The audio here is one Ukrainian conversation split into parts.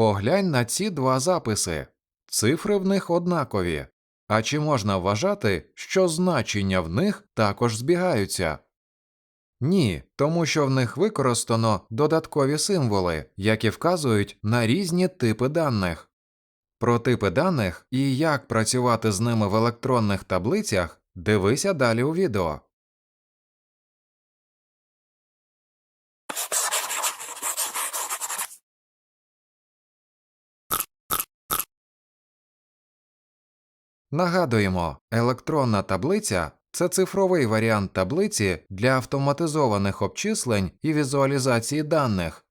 Поглянь на ці два записи. Цифри в них однакові. А чи можна вважати, що значення в них також збігаються? Ні, тому що в них використано додаткові символи, які вказують на різні типи даних. Про типи даних і як працювати з ними в електронних таблицях дивися далі у відео. Нагадуємо, електронна таблиця це цифровий варіант таблиці для автоматизованих обчислень і візуалізації даних.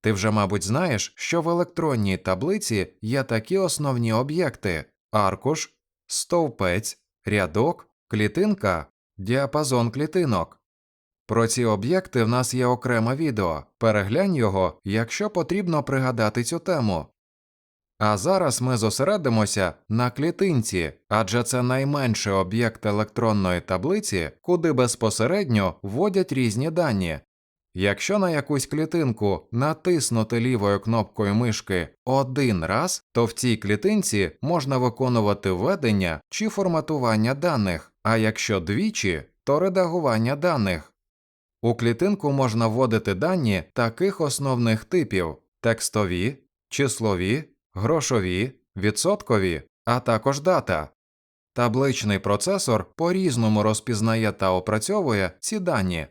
Ти вже, мабуть, знаєш, що в електронній таблиці є такі основні об'єкти аркуш, стовпець, рядок, клітинка, діапазон клітинок. Про ці об'єкти в нас є окреме відео. Переглянь його, якщо потрібно пригадати цю тему. А зараз ми зосередимося на клітинці, адже це найменший об'єкт електронної таблиці, куди безпосередньо вводять різні дані. Якщо на якусь клітинку натиснути лівою кнопкою мишки один раз, то в цій клітинці можна виконувати введення чи форматування даних, а якщо двічі, то редагування даних. У клітинку можна вводити дані таких основних типів текстові, числові, грошові, відсоткові, а також дата. Табличний процесор по різному розпізнає та опрацьовує ці дані.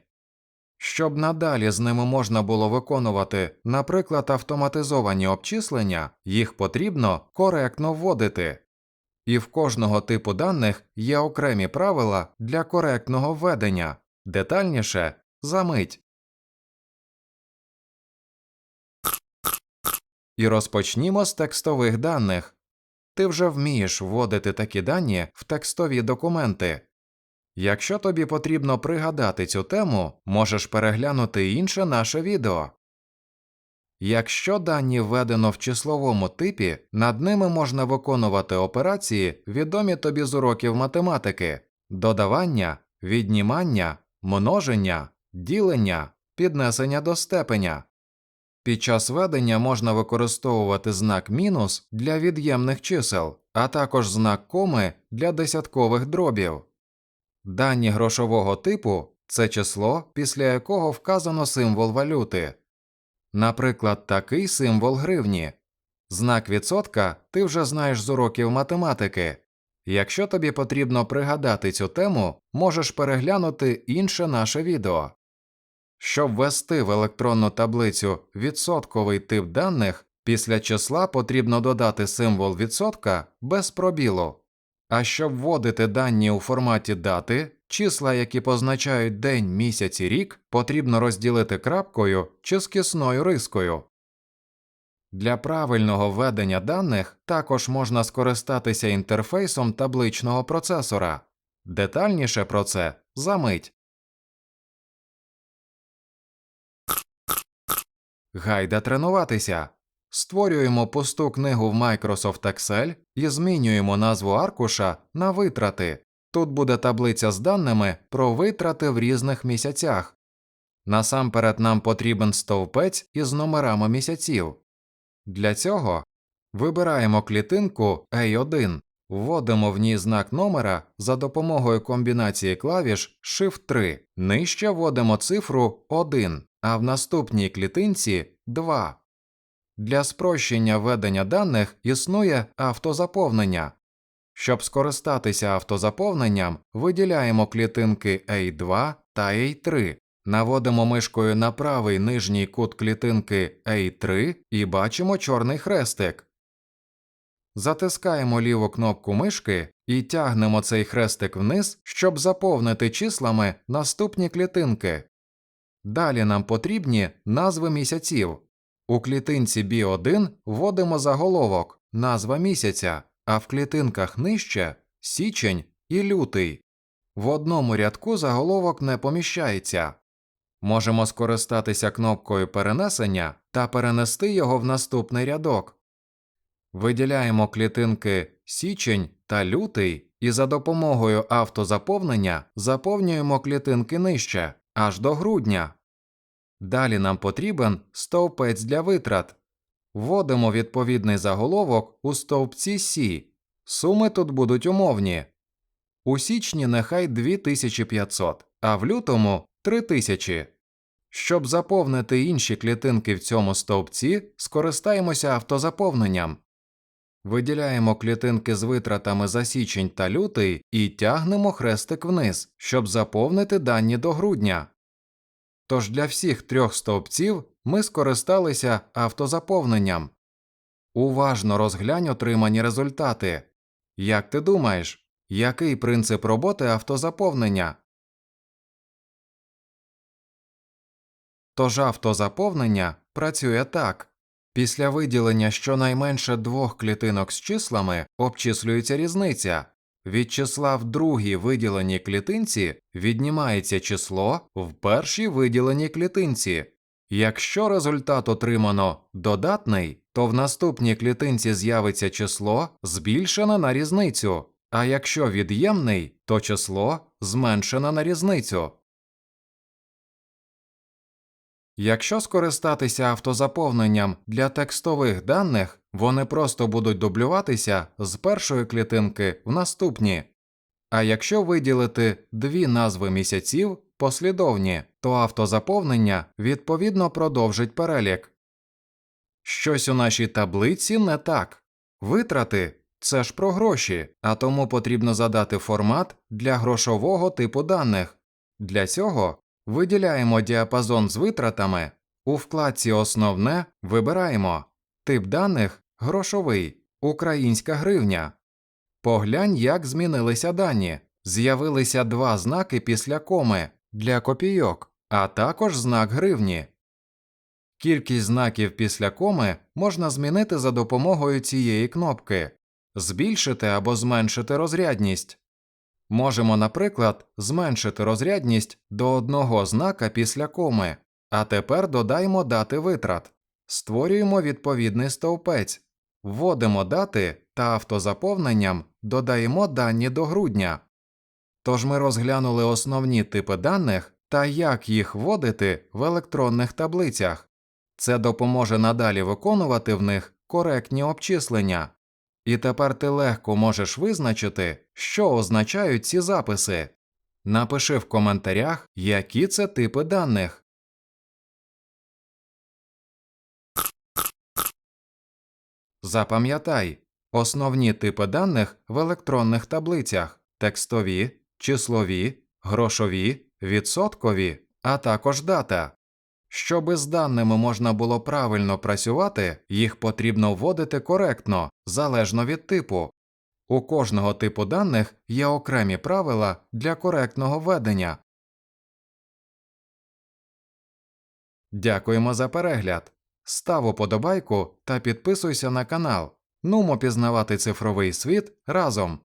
Щоб надалі з ними можна було виконувати, наприклад, автоматизовані обчислення, їх потрібно коректно вводити. І в кожного типу даних є окремі правила для коректного введення, детальніше за мить. І розпочнімо з текстових даних. Ти вже вмієш вводити такі дані в текстові документи. Якщо тобі потрібно пригадати цю тему, можеш переглянути інше наше відео. Якщо дані введено в числовому типі, над ними можна виконувати операції, відомі тобі з уроків математики, додавання, віднімання, множення, ділення, піднесення до степеня. Під час ведення можна використовувати знак мінус для від'ємних чисел, а також знак коми для десяткових дробів. Дані грошового типу це число, після якого вказано символ валюти. Наприклад, такий символ гривні. Знак відсотка ти вже знаєш з уроків математики. Якщо тобі потрібно пригадати цю тему, можеш переглянути інше наше відео. Щоб ввести в електронну таблицю відсотковий тип даних, після числа потрібно додати символ відсотка без пробілу. А щоб вводити дані у форматі дати, числа, які позначають день, місяць і рік, потрібно розділити крапкою чи скісною рискою. Для правильного введення даних також можна скористатися інтерфейсом табличного процесора. Детальніше про це за мить. Гайда тренуватися. Створюємо пусту книгу в Microsoft Excel і змінюємо назву аркуша на витрати. Тут буде таблиця з даними про витрати в різних місяцях. Насамперед нам потрібен стовпець із номерами місяців. Для цього вибираємо клітинку A1, вводимо в ній знак номера за допомогою комбінації клавіш Shift 3, нижче вводимо цифру 1, а в наступній клітинці 2. Для спрощення введення даних існує автозаповнення. Щоб скористатися автозаповненням, виділяємо клітинки A2 та A3, наводимо мишкою на правий нижній кут клітинки A3 і бачимо чорний хрестик. Затискаємо ліву кнопку мишки і тягнемо цей хрестик вниз, щоб заповнити числами наступні клітинки. Далі нам потрібні назви місяців. У клітинці B1 вводимо заголовок, назва місяця, а в клітинках нижче січень і лютий. В одному рядку заголовок не поміщається. Можемо скористатися кнопкою перенесення та перенести його в наступний рядок. Виділяємо клітинки січень та лютий і за допомогою автозаповнення заповнюємо клітинки нижче аж до грудня. Далі нам потрібен стовпець для витрат. Вводимо відповідний заголовок у стовпці Сі. Суми тут будуть умовні. У січні нехай 2500, а в лютому 3000. Щоб заповнити інші клітинки в цьому стовпці, скористаємося автозаповненням. Виділяємо клітинки з витратами за січень та лютий і тягнемо хрестик вниз, щоб заповнити дані до грудня. Тож для всіх трьох стовпців ми скористалися автозаповненням. Уважно розглянь отримані результати. Як ти думаєш, який принцип роботи автозаповнення? Тож автозаповнення працює так. Після виділення щонайменше двох клітинок з числами обчислюється різниця. Від числа в другій виділеній клітинці віднімається число в першій виділеній клітинці. Якщо результат отримано додатний, то в наступній клітинці з'явиться число збільшене на різницю, а якщо від'ємний, то число зменшене на різницю. Якщо скористатися автозаповненням для текстових даних, вони просто будуть дублюватися з першої клітинки в наступні. А якщо виділити дві назви місяців послідовні, то автозаповнення відповідно продовжить перелік. Щось у нашій таблиці не так. Витрати це ж про гроші, а тому потрібно задати формат для грошового типу даних. Для цього виділяємо діапазон з витратами. У вкладці Основне вибираємо тип даних грошовий, українська гривня. Поглянь, як змінилися дані. З'явилися два знаки після коми для копійок, а також знак гривні. Кількість знаків після коми можна змінити за допомогою цієї кнопки збільшити або зменшити розрядність. Можемо, наприклад, зменшити розрядність до одного знака після коми, а тепер додаємо дати витрат. Створюємо відповідний стовпець, вводимо дати та автозаповненням додаємо дані до грудня. Тож ми розглянули основні типи даних та як їх вводити в електронних таблицях. Це допоможе надалі виконувати в них коректні обчислення. І тепер ти легко можеш визначити, що означають ці записи. Напиши в коментарях, які це типи даних. Запам'ятай основні типи даних в електронних таблицях текстові, числові, грошові, відсоткові, а також дата. Щоби з даними можна було правильно працювати, їх потрібно вводити коректно, залежно від типу. У кожного типу даних є окремі правила для коректного введення. Дякуємо за перегляд. Став уподобайку та підписуйся на канал. Нумо пізнавати цифровий світ разом.